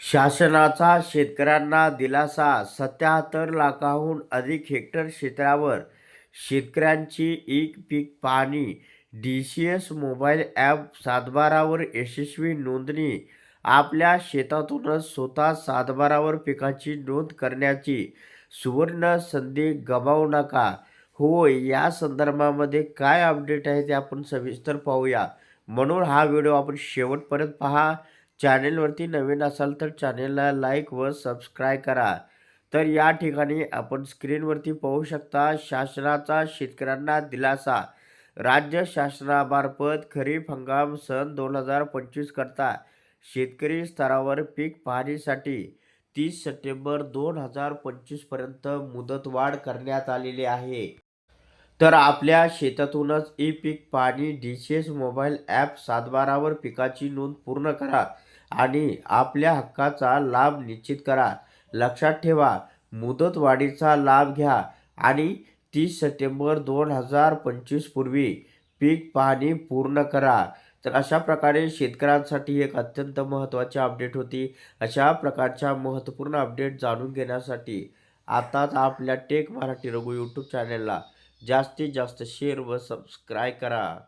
शासनाचा शेतकऱ्यांना दिलासा सत्याहत्तर लाखाहून अधिक हेक्टर क्षेत्रावर शेतकऱ्यांची एक पीक पाहणी D C S mobile app सातबारावर यशस्वी नोंदणी आपल्या शेतातूनच स्वतः सातबारावर पिकाची नोंद करण्याची सुवर्ण संधी गमावू नका. होय या संदर्भामध्ये काय अपडेट आहे ते आपण सविस्तर पाहूया. म्हणून हा व्हिडिओ आपण शेवटपर्यंत पहा. चॅनेलवरती नवीन असाल तर चॅनेलला लाईक व सबस्क्राईब करा. तर या ठिकाणी आपण स्क्रीनवरती पाहू शकता शासनाचा शेतकऱ्यांना दिलासा. राज्य शासनामार्फत खरीप हंगाम सन दोन हजार पंचवीस करता शेतकरी स्तरावर पीक पाहणीसाठी तीस सप्टेंबर दोन हजार पंचवीसपर्यंत मुदतवाढ करण्यात आलेली आहे. तर आपल्या शेतातूनच ई पीक पाणी D C S mobile app सातबारावर पिकाची नोंद पूर्ण करा. आणि आपल्या हक्काचा लाभ निश्चित करा. लक्षात ठेवा मुदतवाढीचा लाभ घ्या आणि तीस सप्टेंबर दोन हजार पंचवीसपूर्वी पीक पाहणी पूर्ण करा. तर अशा प्रकारे शेतकऱ्यांसाठी एक अत्यंत महत्त्वाची अपडेट होती. अशा प्रकारच्या महत्त्वपूर्ण अपडेट जाणून घेण्यासाठी आताच आपल्या टेक मराठी रघु यूट्यूब चॅनलला जास्तीत जास्त शेअर व सबस्क्राईब करा.